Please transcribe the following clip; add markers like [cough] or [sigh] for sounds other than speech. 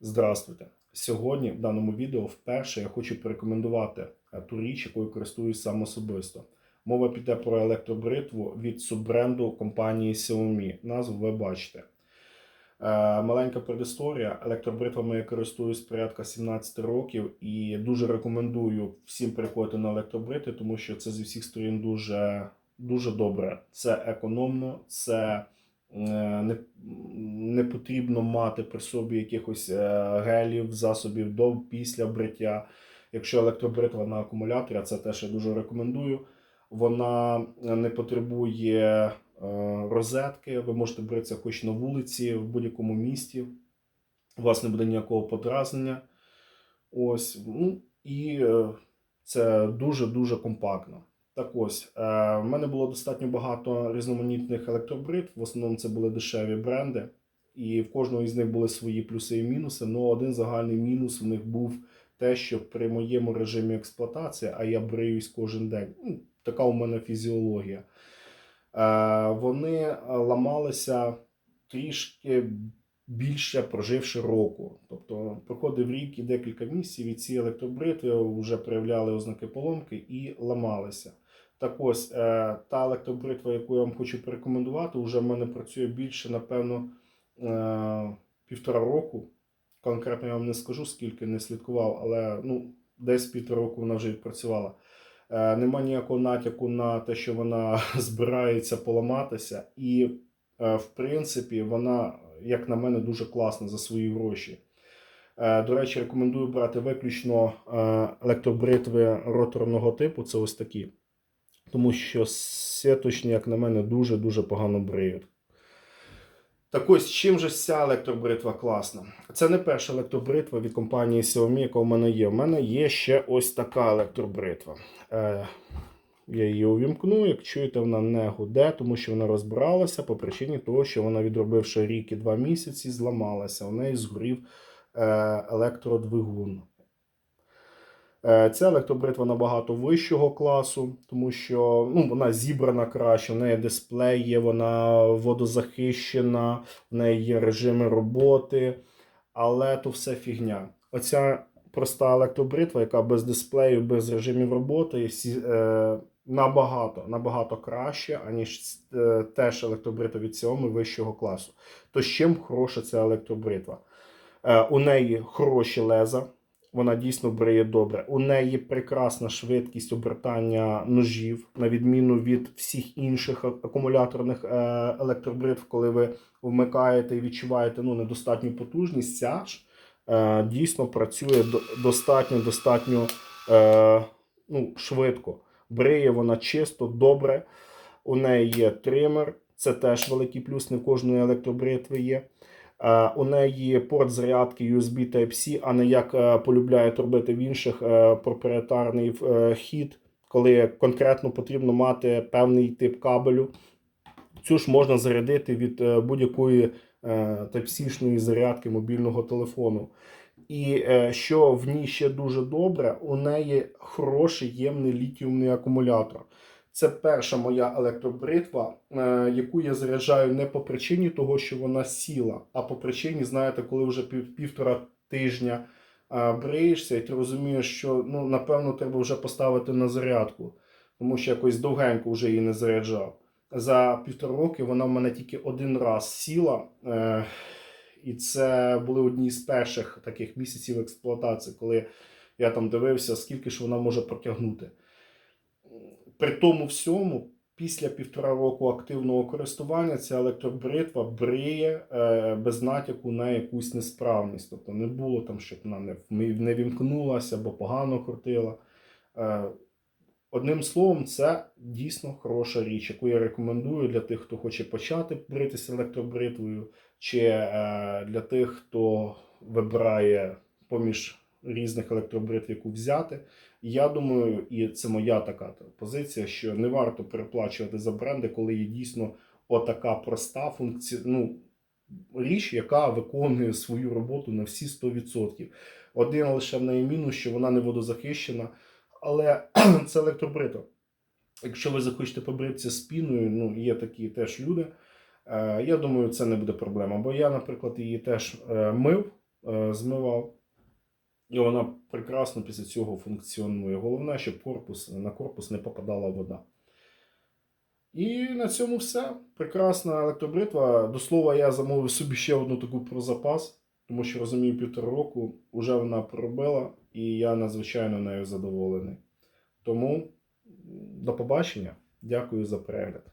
Здравствуйте! Сьогодні в даному відео вперше я хочу порекомендувати е, ту річ, якою користуюсь сам особисто. Мова піде про електробритву від суббренду компанії Xiaomi. Назву ви бачите. Е, Маленька предісторія. Електробритвами я користуюсь порядка 17 років і дуже рекомендую всім переходити на електробрити, тому що це зі всіх сторін дуже, дуже добре. Це економно, це не, не потрібно мати при собі якихось е, гелів, засобів до після бриття. Якщо електробритва на акумуляторі, а це теж я дуже рекомендую. Вона не потребує е, розетки. Ви можете бритися хоч на вулиці, в будь-якому місті. У вас не буде ніякого подразнення. Ось. Ну, і е, це дуже-дуже компактно. Так ось, е, в мене було достатньо багато різноманітних електробритв. В основному це були дешеві бренди, і в кожного із них були свої плюси і мінуси. Ну, один загальний мінус у них був те, що при моєму режимі експлуатації, а я бриюсь кожен день. Ну, така у мене фізіологія. Е, вони ламалися трішки більше проживши року. Тобто проходив рік і декілька місяців, і ці електробритви вже проявляли ознаки поломки і ламалися. Так ось, е, та електробритва, яку я вам хочу порекомендувати, вже в мене працює більше, напевно, е, півтора року. Конкретно я вам не скажу, скільки не слідкував, але ну, десь півтора року вона вже відпрацювала. Е, Нема ніякого натяку на те, що вона [laughs] збирається поламатися. І, в принципі, вона, як на мене, дуже класна за свої гроші. Е, До речі, рекомендую брати виключно е, електробритви роторного типу, це ось такі. Тому що сіточні, як на мене, дуже-дуже погано бриють. Так ось, чим же ця електробритва класна? Це не перша електробритва від компанії Xiaomi, яка у мене є. У мене є ще ось така електробритва. Я її увімкну, як чуєте, вона не гуде, тому що вона розбиралася по причині того, що вона, відробивши рік і два місяці, зламалася. У неї згорів е, електродвигун. Е, Ця електробритва набагато вищого класу, тому що ну, вона зібрана краще, в неї дисплей є, вона водозахищена, в неї є режими роботи, але то все фігня. Оця проста електробритва, яка без дисплею, без режимів роботи, е, набагато, набагато краще, аніж е, теж електробритва від Xiaomi вищого класу. То з чим хороша ця електробритва? Е, у неї хороші леза. Вона дійсно бриє добре. У неї прекрасна швидкість обертання ножів, на відміну від всіх інших акумуляторних е, електробритв, коли ви вмикаєте і відчуваєте ну, недостатню потужність, ця ж дійсно працює достатньо, достатньо ну, швидко. Бриє вона чисто, добре. У неї є тример, це теж великий плюс, не в кожної електробритви є. Е, У неї порт зарядки USB Type-C, а не як е, полюбляють робити в інших е, проприетарний хід, коли конкретно потрібно мати певний тип кабелю. Цю ж можна зарядити від будь-якої е, Type-C-шної зарядки мобільного телефону. І е, що в ній ще дуже добре, у неї хороший ємний літіумний акумулятор. Це перша моя електробритва, е, яку я заряджаю не по причині того, що вона сіла, а по причині, знаєте, коли вже пів, півтора тижня е, бриєшся, і ти розумієш, що ну, напевно треба вже поставити на зарядку, тому що якось довгенько вже її не заряджав. За півтора роки вона в мене тільки один раз сіла. Е, і це були одні з перших таких місяців експлуатації, коли я там дивився, скільки ж вона може протягнути. При тому всьому, після півтора року активного користування, ця електробритва бриє е, без натяку на якусь несправність. Тобто не було там, щоб вона не, вімкнулася або погано крутила. Одним словом, це дійсно хороша річ, яку я рекомендую для тих, хто хоче почати бритися електробритвою, чи е, для тих, хто вибирає поміж різних електробритв, яку взяти. Я думаю, і це моя така позиція, що не варто переплачувати за бренди, коли є дійсно отака проста функція, ну, річ, яка виконує свою роботу на всі 100%. Один лише в неї мінус, що вона не водозахищена, але [clears throat] це електробритва. Якщо ви захочете побритися спіною, ну є такі теж люди. Е, я думаю, це не буде проблема. Бо я, наприклад, її теж е, мив е, змивав. І вона прекрасно після цього функціонує. Головне, щоб корпус, на корпус не попадала вода. І на цьому все. Прекрасна електробритва. До слова, я замовив собі ще одну таку про запас, тому що розумію, півтора року вже вона проробила, і я надзвичайно нею задоволений. Тому до побачення. Дякую за перегляд.